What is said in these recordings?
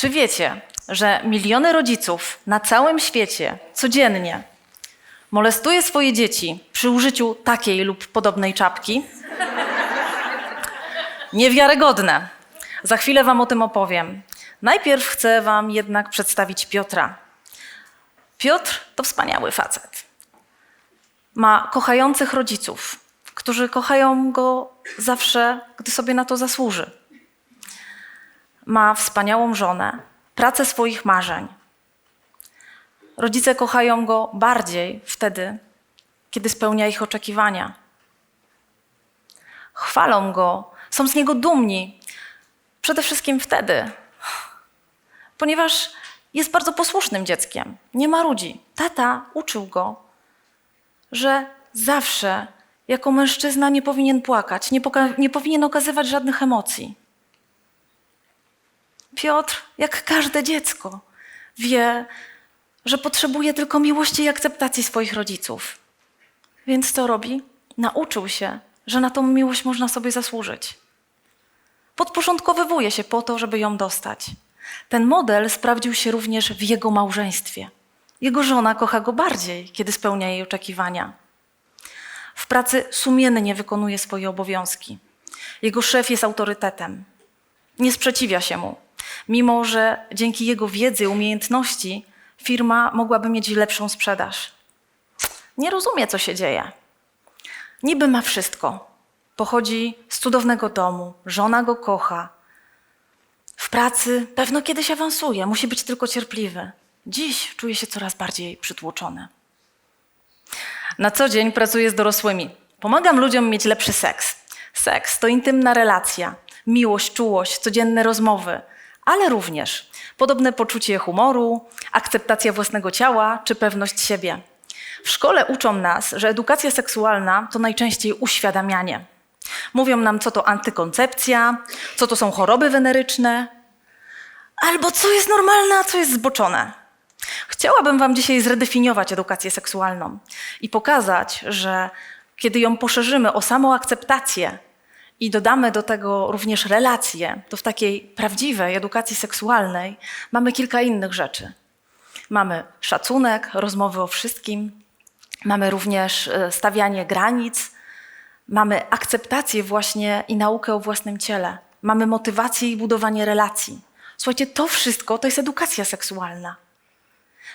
Czy wiecie, że miliony rodziców na całym świecie codziennie molestuje swoje dzieci przy użyciu takiej lub podobnej czapki? Niewiarygodne. Za chwilę Wam o tym opowiem. Najpierw chcę Wam jednak przedstawić Piotra. Piotr to wspaniały facet. Ma kochających rodziców, którzy kochają go zawsze, gdy sobie na to zasłuży. Ma wspaniałą żonę, pracę swoich marzeń. Rodzice kochają go bardziej wtedy, kiedy spełnia ich oczekiwania. Chwalą go, są z niego dumni. Przede wszystkim wtedy, ponieważ jest bardzo posłusznym dzieckiem, nie marudzi. Tata uczył go, że zawsze jako mężczyzna nie powinien płakać, nie, nie powinien okazywać żadnych emocji. Piotr, jak każde dziecko, wie, że potrzebuje tylko miłości i akceptacji swoich rodziców. Więc co robi? Nauczył się, że na tą miłość można sobie zasłużyć. Podporządkowywuje się po to, żeby ją dostać. Ten model sprawdził się również w jego małżeństwie. Jego żona kocha go bardziej, kiedy spełnia jej oczekiwania. W pracy sumiennie wykonuje swoje obowiązki. Jego szef jest autorytetem. Nie sprzeciwia się mu, mimo że dzięki jego wiedzy umiejętności firma mogłaby mieć lepszą sprzedaż. Nie rozumie, co się dzieje. Niby ma wszystko. Pochodzi z cudownego domu, żona go kocha. W pracy pewno kiedyś awansuje, musi być tylko cierpliwy. Dziś czuje się coraz bardziej przytłoczony. Na co dzień pracuję z dorosłymi. Pomagam ludziom mieć lepszy seks. Seks to intymna relacja, miłość, czułość, codzienne rozmowy, ale również podobne poczucie humoru, akceptacja własnego ciała czy pewność siebie. W szkole uczą nas, że edukacja seksualna to najczęściej uświadamianie. Mówią nam, co to antykoncepcja, co to są choroby weneryczne, albo co jest normalne, a co jest zboczone. Chciałabym Wam dzisiaj zredefiniować edukację seksualną i pokazać, że kiedy ją poszerzymy o samą akceptację i dodamy do tego również relacje, to w takiej prawdziwej edukacji seksualnej mamy kilka innych rzeczy. Mamy szacunek, rozmowy o wszystkim, mamy również e, stawianie granic, mamy akceptację właśnie i naukę o własnym ciele, mamy motywację i budowanie relacji. Słuchajcie, to wszystko to jest edukacja seksualna.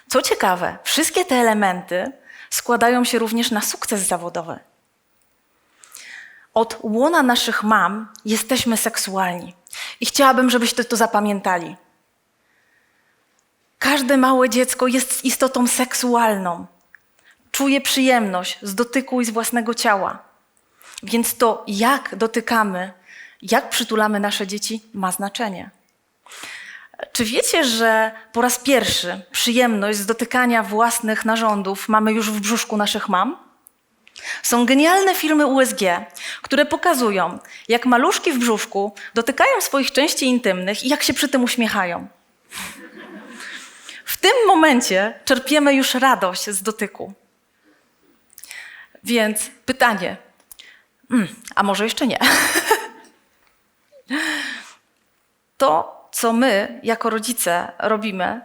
Co ciekawe, wszystkie te elementy składają się również na sukces zawodowy. Od łona naszych mam jesteśmy seksualni. I chciałabym, żebyście to zapamiętali. Każde małe dziecko jest istotą seksualną. Czuje przyjemność z dotyku i z własnego ciała. Więc to, jak dotykamy, jak przytulamy nasze dzieci, ma znaczenie. Czy wiecie, że po raz pierwszy przyjemność z dotykania własnych narządów mamy już w brzuszku naszych mam? Są genialne filmy USG, które pokazują, jak maluszki w brzuszku dotykają swoich części intymnych i jak się przy tym uśmiechają. W tym momencie czerpiemy już radość z dotyku. Więc pytanie, mm, a może jeszcze nie? To, co my jako rodzice robimy,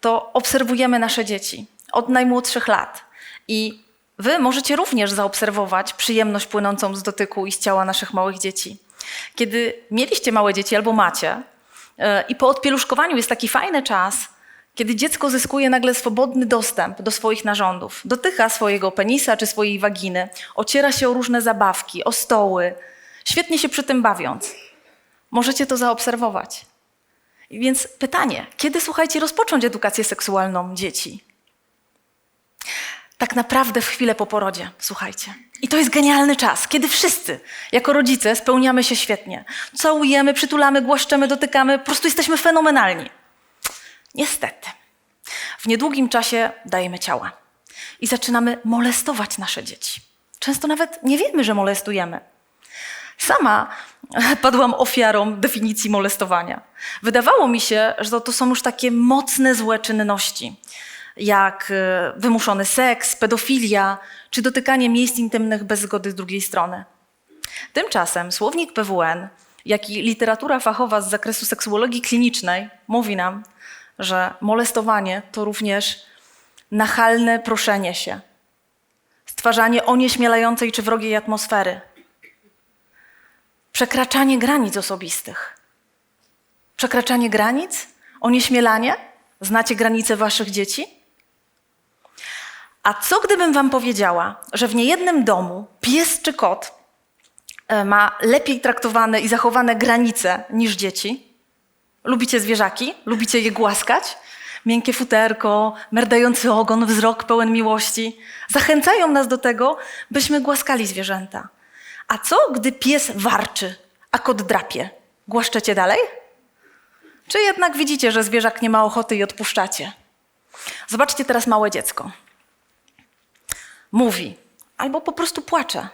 to obserwujemy nasze dzieci od najmłodszych lat. I wy możecie również zaobserwować przyjemność płynącą z dotyku i z ciała naszych małych dzieci. Kiedy mieliście małe dzieci albo macie, e, i po odpieluszkowaniu jest taki fajny czas, kiedy dziecko zyskuje nagle swobodny dostęp do swoich narządów, dotyka swojego penisa czy swojej waginy, ociera się o różne zabawki, o stoły, świetnie się przy tym bawiąc. Możecie to zaobserwować. Więc pytanie, kiedy słuchajcie, rozpocząć edukację seksualną dzieci? Tak naprawdę w chwilę po porodzie, słuchajcie. I to jest genialny czas, kiedy wszyscy, jako rodzice, spełniamy się świetnie. Całujemy, przytulamy, głaszczemy, dotykamy, po prostu jesteśmy fenomenalni. Niestety, w niedługim czasie dajemy ciała i zaczynamy molestować nasze dzieci. Często nawet nie wiemy, że molestujemy. Sama padłam ofiarą definicji molestowania. Wydawało mi się, że to, to są już takie mocne, złe czynności, jak e, wymuszony seks, pedofilia czy dotykanie miejsc intymnych bez zgody drugiej strony. Tymczasem słownik PWN jak i literatura fachowa z zakresu seksuologii klinicznej mówi nam, że molestowanie to również nachalne proszenie się, stwarzanie onieśmielającej czy wrogiej atmosfery, przekraczanie granic osobistych. Przekraczanie granic? Onieśmielanie? Znacie granice waszych dzieci? A co gdybym wam powiedziała, że w niejednym domu pies czy kot e, ma lepiej traktowane i zachowane granice niż dzieci? Lubicie zwierzaki? Lubicie je głaskać? Miękkie futerko, merdający ogon, wzrok pełen miłości zachęcają nas do tego, byśmy głaskali zwierzęta. A co, gdy pies warczy, a kot drapie? Głaszczecie dalej? Czy jednak widzicie, że zwierzak nie ma ochoty i odpuszczacie? Zobaczcie teraz małe dziecko. Mówi, albo po prostu płacze.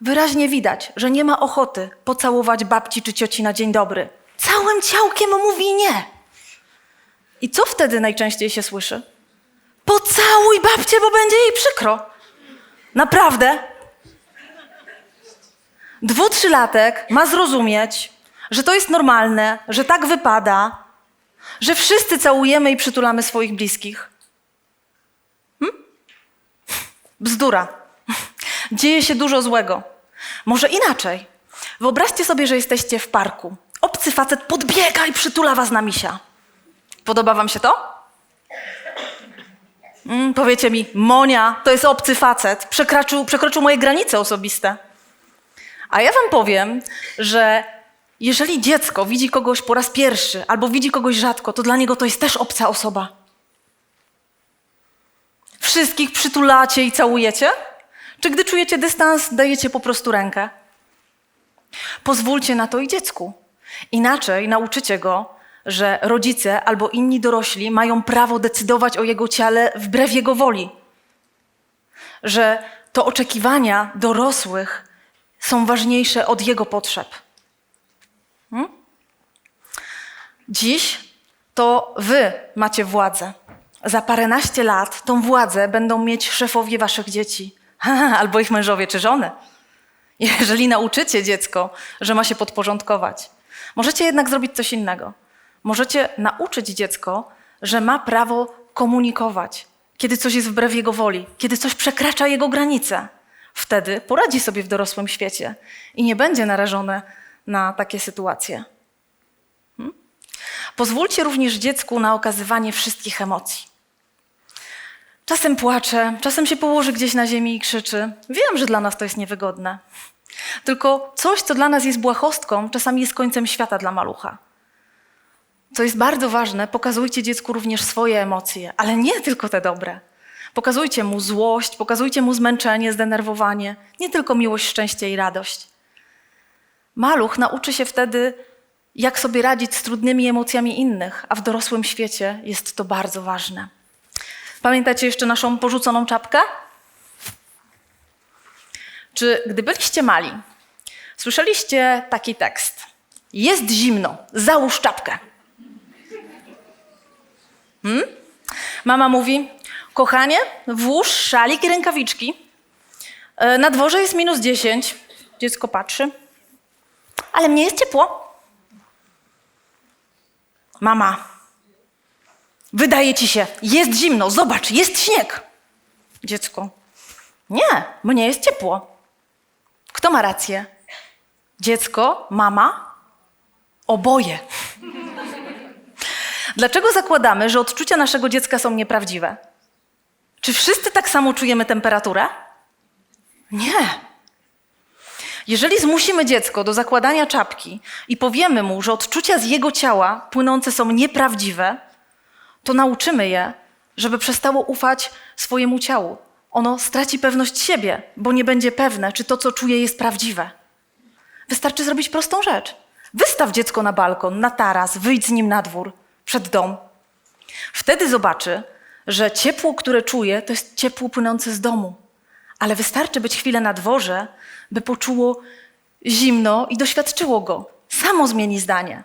Wyraźnie widać, że nie ma ochoty pocałować babci czy cioci na dzień dobry. Całym ciałkiem mówi nie. I co wtedy najczęściej się słyszy? Pocałuj babcię, bo będzie jej przykro. Naprawdę. Dwu, trzylatek ma zrozumieć, że to jest normalne, że tak wypada, że wszyscy całujemy i przytulamy swoich bliskich. Hmm? Bzdura. Dzieje się dużo złego. Może inaczej. Wyobraźcie sobie, że jesteście w parku. Obcy facet podbiega i przytula was na misia. Podoba wam się to? Mm, powiecie mi, Monia, to jest obcy facet. Przekroczył, przekroczył moje granice osobiste. A ja wam powiem, że jeżeli dziecko widzi kogoś po raz pierwszy albo widzi kogoś rzadko, to dla niego to jest też obca osoba. Wszystkich przytulacie i całujecie? Czy gdy czujecie dystans, dajecie po prostu rękę? Pozwólcie na to i dziecku. Inaczej nauczycie go, że rodzice albo inni dorośli mają prawo decydować o jego ciele wbrew jego woli. Że to oczekiwania dorosłych są ważniejsze od jego potrzeb. Hmm? Dziś to wy macie władzę. Za paręnaście lat tą władzę będą mieć szefowie waszych dzieci, albo ich mężowie czy żony. Jeżeli nauczycie dziecko, że ma się podporządkować, możecie jednak zrobić coś innego. Możecie nauczyć dziecko, że ma prawo komunikować, kiedy coś jest wbrew jego woli, kiedy coś przekracza jego granice. Wtedy poradzi sobie w dorosłym świecie i nie będzie narażone na takie sytuacje. Hmm? Pozwólcie również dziecku na okazywanie wszystkich emocji. Czasem płacze, czasem się położy gdzieś na ziemi i krzyczy. Wiem, że dla nas to jest niewygodne. Tylko coś, co dla nas jest błahostką, czasami jest końcem świata dla malucha. Co jest bardzo ważne, pokazujcie dziecku również swoje emocje, ale nie tylko te dobre. Pokazujcie mu złość, pokazujcie mu zmęczenie, zdenerwowanie, nie tylko miłość, szczęście i radość. Maluch nauczy się wtedy, jak sobie radzić z trudnymi emocjami innych, a w dorosłym świecie jest to bardzo ważne. Pamiętacie jeszcze naszą porzuconą czapkę? Czy gdy byliście mali, słyszeliście taki tekst? Jest zimno, załóż czapkę. Hmm? Mama mówi: Kochanie, włóż szalik i rękawiczki. E, Na dworze jest minus 10. Dziecko patrzy. Ale mnie jest ciepło. Mama, wydaje ci się, jest zimno, zobacz, jest śnieg. Dziecko, nie, mnie jest ciepło. Kto ma rację? Dziecko, mama? Oboje. Dlaczego zakładamy, że odczucia naszego dziecka są nieprawdziwe? Czy wszyscy tak samo czujemy temperaturę? Nie. Jeżeli zmusimy dziecko do zakładania czapki i powiemy mu, że odczucia z jego ciała płynące są nieprawdziwe, to nauczymy je, żeby przestało ufać swojemu ciału. Ono straci pewność siebie, bo nie będzie pewne, czy to, co czuje, jest prawdziwe. Wystarczy zrobić prostą rzecz. Wystaw dziecko na balkon, na taras, wyjdź z nim na dwór, przed dom. Wtedy zobaczy, że ciepło, które czuje, to jest ciepło płynące z domu. Ale wystarczy być chwilę na dworze, by poczuło zimno i doświadczyło go. Samo zmieni zdanie.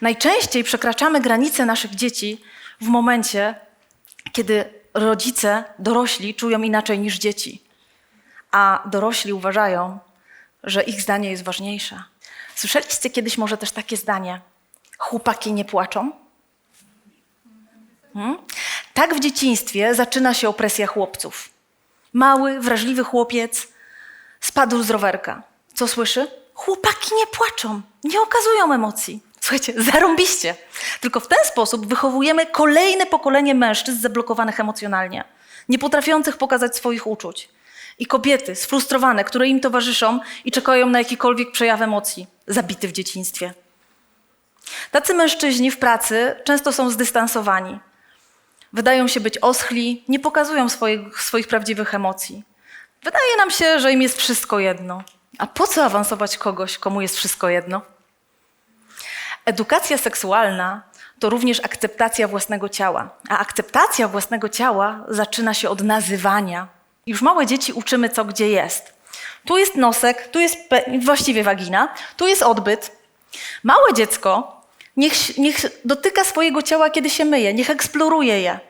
Najczęściej przekraczamy granice naszych dzieci w momencie, kiedy rodzice, dorośli czują inaczej niż dzieci, a dorośli uważają, że ich zdanie jest ważniejsze. Słyszeliście kiedyś może też takie zdanie: chłopaki nie płaczą? Hmm? Tak w dzieciństwie zaczyna się opresja chłopców. Mały, wrażliwy chłopiec spadł z rowerka. Co słyszy? Chłopaki nie płaczą, nie okazują emocji. Słuchajcie, zarąbiście. Tylko w ten sposób wychowujemy kolejne pokolenie mężczyzn zablokowanych emocjonalnie, nie potrafiących pokazać swoich uczuć. I kobiety sfrustrowane, które im towarzyszą i czekają na jakikolwiek przejaw emocji, zabity w dzieciństwie. Tacy mężczyźni w pracy często są zdystansowani. Wydają się być oschli, nie pokazują swoich, swoich prawdziwych emocji. Wydaje nam się, że im jest wszystko jedno. A po co awansować kogoś, komu jest wszystko jedno? Edukacja seksualna to również akceptacja własnego ciała. A akceptacja własnego ciała zaczyna się od nazywania. Już małe dzieci uczymy, co gdzie jest. Tu jest nosek, tu jest właściwie wagina, tu jest odbyt. Małe dziecko niech, niech dotyka swojego ciała, kiedy się myje, niech eksploruje je.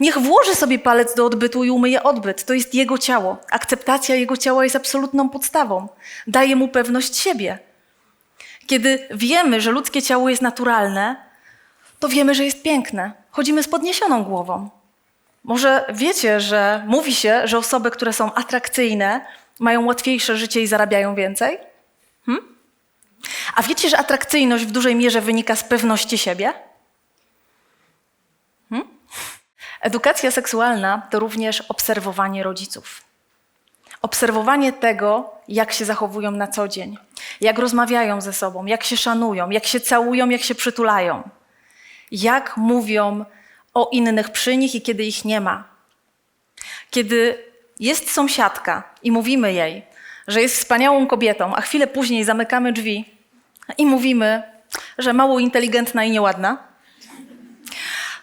Niech włoży sobie palec do odbytu i umyje odbyt. To jest jego ciało. Akceptacja jego ciała jest absolutną podstawą. Daje mu pewność siebie. Kiedy wiemy, że ludzkie ciało jest naturalne, to wiemy, że jest piękne. Chodzimy z podniesioną głową. Może wiecie, że mówi się, że osoby, które są atrakcyjne, mają łatwiejsze życie i zarabiają więcej? Hmm? A wiecie, że atrakcyjność w dużej mierze wynika z pewności siebie? Hmm? Edukacja seksualna to również obserwowanie rodziców. Obserwowanie tego, jak się zachowują na co dzień, jak rozmawiają ze sobą, jak się szanują, jak się całują, jak się przytulają, jak mówią o innych przy nich i kiedy ich nie ma. Kiedy jest sąsiadka i mówimy jej, że jest wspaniałą kobietą, a chwilę później zamykamy drzwi i mówimy, że mało inteligentna i nieładna,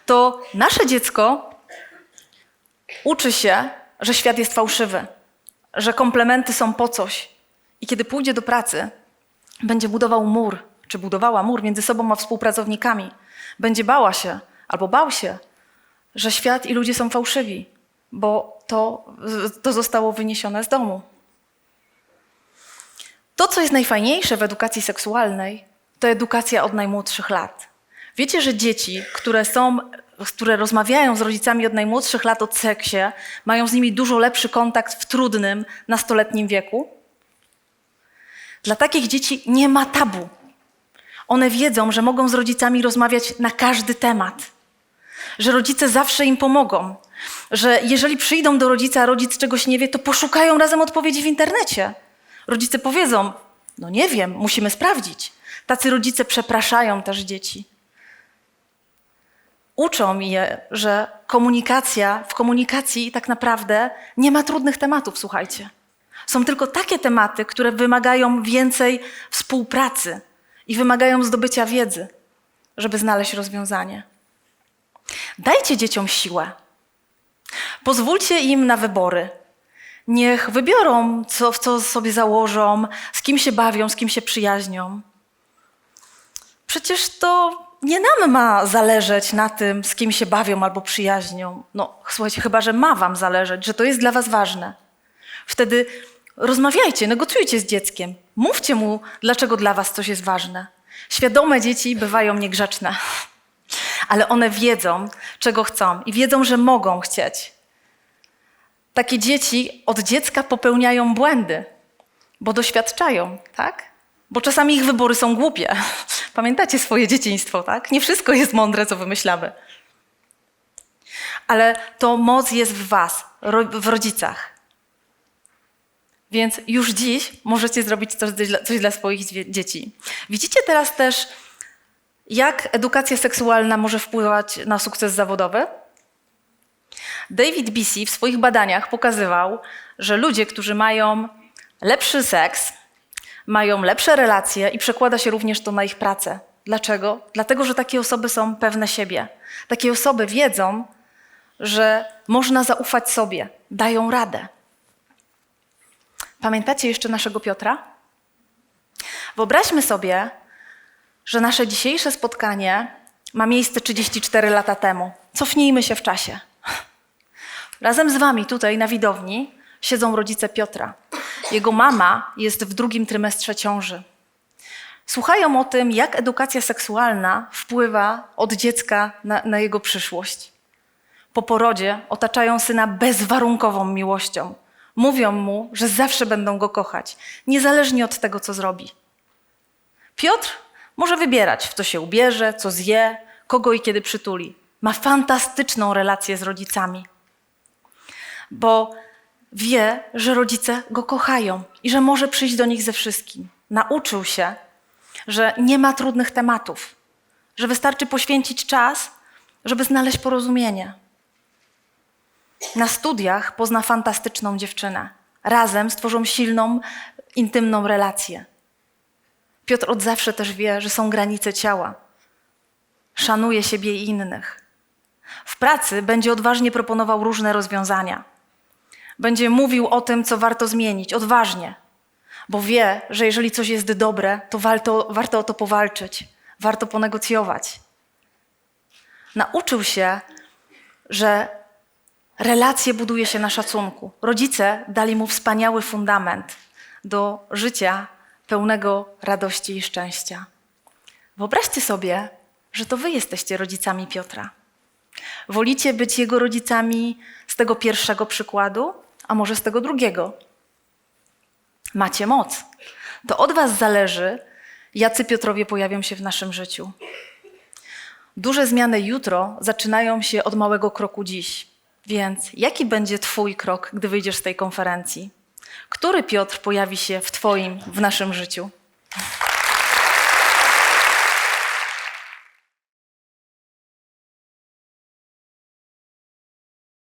to nasze dziecko uczy się, że świat jest fałszywy, że komplementy są po coś. I kiedy pójdzie do pracy, będzie budował mur, czy budowała mur między sobą a współpracownikami. Będzie bała się albo bał się, że świat i ludzie są fałszywi, bo to, to zostało wyniesione z domu. To, co jest najfajniejsze w edukacji seksualnej, to edukacja od najmłodszych lat. Wiecie, że dzieci, które są, które rozmawiają z rodzicami od najmłodszych lat o seksie, mają z nimi dużo lepszy kontakt w trudnym, nastoletnim wieku? Dla takich dzieci nie ma tabu. One wiedzą, że mogą z rodzicami rozmawiać na każdy temat, że rodzice zawsze im pomogą, że jeżeli przyjdą do rodzica, a rodzic czegoś nie wie, to poszukają razem odpowiedzi w internecie. Rodzice powiedzą: No nie wiem, musimy sprawdzić. Tacy rodzice przepraszają też dzieci. Uczą je, że komunikacja, w komunikacji tak naprawdę nie ma trudnych tematów, słuchajcie. Są tylko takie tematy, które wymagają więcej współpracy i wymagają zdobycia wiedzy, żeby znaleźć rozwiązanie. Dajcie dzieciom siłę. Pozwólcie im na wybory. Niech wybiorą, co, w co sobie założą, z kim się bawią, z kim się przyjaźnią. Przecież to nie nam ma zależeć na tym, z kim się bawią albo przyjaźnią. No, słuchajcie, chyba, że ma wam zależeć, że to jest dla was ważne. Wtedy rozmawiajcie, negocjujcie z dzieckiem. Mówcie mu, dlaczego dla was coś jest ważne. Świadome dzieci bywają niegrzeczne, ale one wiedzą, czego chcą i wiedzą, że mogą chcieć. Takie dzieci od dziecka popełniają błędy, bo doświadczają, tak? Bo czasami ich wybory są głupie. Pamiętacie swoje dzieciństwo, tak? Nie wszystko jest mądre, co wymyślamy. Ale to moc jest w Was, w rodzicach. Więc już dziś możecie zrobić coś, coś dla swoich dzieci. Widzicie teraz też, jak edukacja seksualna może wpływać na sukces zawodowy? David Bisi w swoich badaniach pokazywał, że ludzie, którzy mają lepszy seks, mają lepsze relacje i przekłada się również to na ich pracę. Dlaczego? Dlatego, że takie osoby są pewne siebie. Takie osoby wiedzą, że można zaufać sobie, dają radę. Pamiętacie jeszcze naszego Piotra? Wyobraźmy sobie, że nasze dzisiejsze spotkanie ma miejsce 34 lata temu. Cofnijmy się w czasie. Razem z Wami tutaj na widowni siedzą rodzice Piotra. Jego mama jest w drugim trymestrze ciąży. Słuchają o tym, jak edukacja seksualna wpływa od dziecka na, na jego przyszłość. Po porodzie otaczają syna bezwarunkową miłością. Mówią mu, że zawsze będą go kochać, niezależnie od tego, co zrobi. Piotr może wybierać, w co się ubierze, co zje, kogo i kiedy przytuli. Ma fantastyczną relację z rodzicami, bo wie, że rodzice go kochają i że może przyjść do nich ze wszystkim. Nauczył się, że nie ma trudnych tematów, że wystarczy poświęcić czas, żeby znaleźć porozumienie. Na studiach pozna fantastyczną dziewczynę. Razem stworzą silną, intymną relację. Piotr od zawsze też wie, że są granice ciała. Szanuje siebie i innych. W pracy będzie odważnie proponował różne rozwiązania. Będzie mówił o tym, co warto zmienić, odważnie, bo wie, że jeżeli coś jest dobre, to warto, warto o to powalczyć, warto ponegocjować. Nauczył się, że relacje buduje się na szacunku. Rodzice dali mu wspaniały fundament do życia pełnego radości i szczęścia. Wyobraźcie sobie, że to wy jesteście rodzicami Piotra. Wolicie być jego rodzicami z tego pierwszego przykładu, a może z tego drugiego? Macie moc. To od was zależy, jacy Piotrowie pojawią się w naszym życiu. Duże zmiany jutro zaczynają się od małego kroku dziś. Więc jaki będzie Twój krok, gdy wyjdziesz z tej konferencji? Który Piotr pojawi się w Twoim, w naszym życiu?